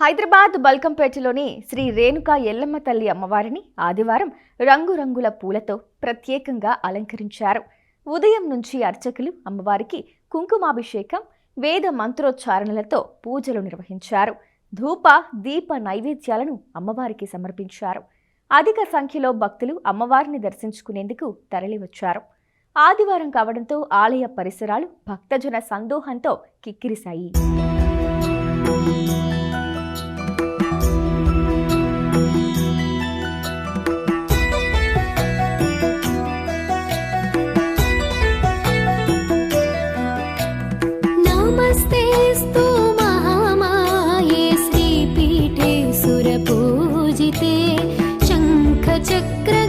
హైదరాబాద్ బల్కంపేటలోని శ్రీ రేణుకా ఎల్లమ్మ తల్లి అమ్మవారిని ఆదివారం రంగురంగుల పూలతో ప్రత్యేకంగా అలంకరించారు. ఉదయం నుంచి అర్చకులు అమ్మవారికి కుంకుమాభిషేకం వేద మంత్రోచ్చారణలతో పూజలు నిర్వహించారు. ధూప దీప నైవేద్యాలను అమ్మవారికి సమర్పించారు. అధిక సంఖ్యలో భక్తులు అమ్మవారిని దర్శించుకునేందుకు తరలివచ్చారు. ఆదివారం కావడంతో ఆలయ పరిసరాలు భక్తజన సందోహంతో కిక్కిరిశాయి. नमस्तेऽस्तु महामाये श्रीपीठे सुरपूजिते शङ्खचक्र